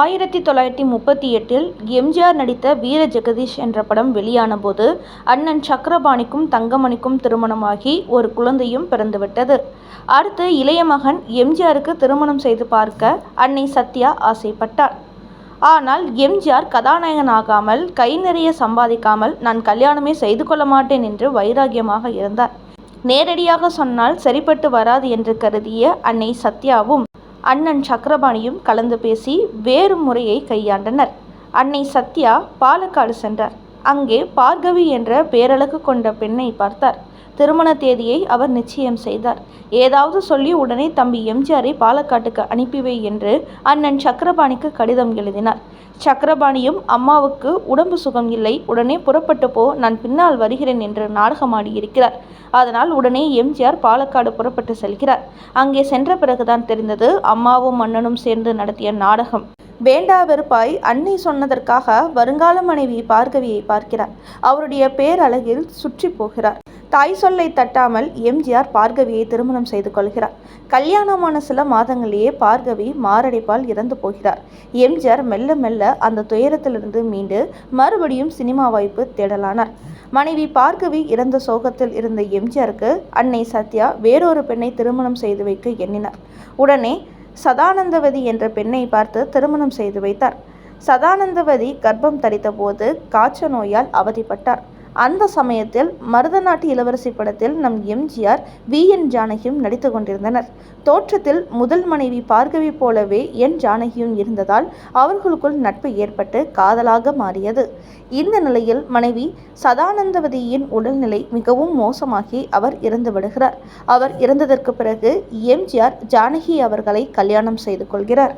ஆயிரத்தி தொள்ளாயிரத்தி முப்பத்தி எட்டில் எம்ஜிஆர் நடித்த வீர ஜெகதீஷ் என்ற படம் வெளியான போது அண்ணன் சக்கரபாணிக்கும் தங்கமணிக்கும் திருமணமாகி ஒரு குழந்தையும் பிறந்துவிட்டது. அடுத்து இளைய மகன் எம்ஜிஆருக்கு திருமணம் செய்து பார்க்க அன்னை சத்யா ஆசைப்பட்டார் ஆனால் எம்ஜிஆர் கதாநாயகனாகாமல் கை நிறைய சம்பாதிக்காமல் நான் கல்யாணமே செய்து கொள்ள மாட்டேன் என்று வைராகியமாக இருந்தார். நேரடியாக சொன்னால் சரிப்பட்டு வராது என்று கருதிய அன்னை சத்யாவும் அண்ணன் சக்கரபாணியும் கலந்து பேசி வேறு முறையை கையாண்டனர். அன்னை சத்யா பாலக்காடு சென்றார். அங்கே பார்கவி என்ற பேரழகு கொண்ட பெண்ணை பார்த்தார். திருமண தேதியை அவர் நிச்சயம் செய்தார். ஏதாவது சொல்லி உடனே தம்பி எம்ஜிஆரை பாலக்காட்டுக்கு அனுப்பிவை என்று அண்ணன் சக்கரபாணிக்கு கடிதம் எழுதினார். சக்கரபாணியும் அம்மாவுக்கு உடம்பு சுகம் இல்லை உடனே புறப்பட்டு போ நான் பின்னால் வருகிறேன் என்று நாடகமாடி இருக்கிறார். அதனால் உடனே எம்ஜிஆர் பாலக்காடு புறப்பட்டு செல்கிறார். அங்கே சென்ற பிறகுதான் தெரிந்தது அம்மாவும் அண்ணனும் சேர்ந்து நடத்திய நாடகம். வேண்டா வெறுப்பாய் அன்னை சொன்னதற்காக வருங்கால மனைவி பார்கவியை பார்க்கிறார். அவருடைய பேரழகில் சுற்றி போகிறார். தாய் சொல்லை தட்டாமல் எம்ஜிஆர் பார்கவியை திருமணம் செய்து கொள்கிறார். கல்யாணமான சில மாதங்களிலேயே பார்கவி மாரடைப்பால் இறந்து போகிறார். எம்ஜிஆர் மெல்ல மெல்ல அந்த துயரத்திலிருந்து மீண்டு மறுபடியும் சினிமா வாய்ப்பு தேடலானார். மனைவி பார்கவி இறந்த சோகத்தில் இருந்த எம்ஜிஆருக்கு அன்னை சத்யா வேறொரு பெண்ணை திருமணம் செய்து வைக்க எண்ணினார். உடனே சதானந்தவதி என்ற பெண்ணை பார்த்து திருமணம் செய்து வைத்தார். சதானந்தவதி கர்ப்பம் தரித்தபோது காய்ச்ச நோயால் அவதிப்பட்டார். அந்த சமயத்தில் மருதநாட்டு இளவரசி படத்தில் நம் எம்ஜிஆர் வி. என். ஜானகியும் நடித்து கொண்டிருந்தனர். தோற்றத்தில் முதல் மனைவி பார்கவி போலவே என். ஜானகியும் இருந்ததால் அவர்களுக்குள் நட்பு ஏற்பட்டு காதலாக மாறியது. இந்த நிலையில் மனைவி சதானந்தவதியின் உடல்நிலை மிகவும் மோசமாகி அவர் இறந்து விடுகிறார். அவர் இறந்ததற்கு பிறகு எம்ஜிஆர் ஜானகி அவர்களை கல்யாணம் செய்து கொள்கிறார்.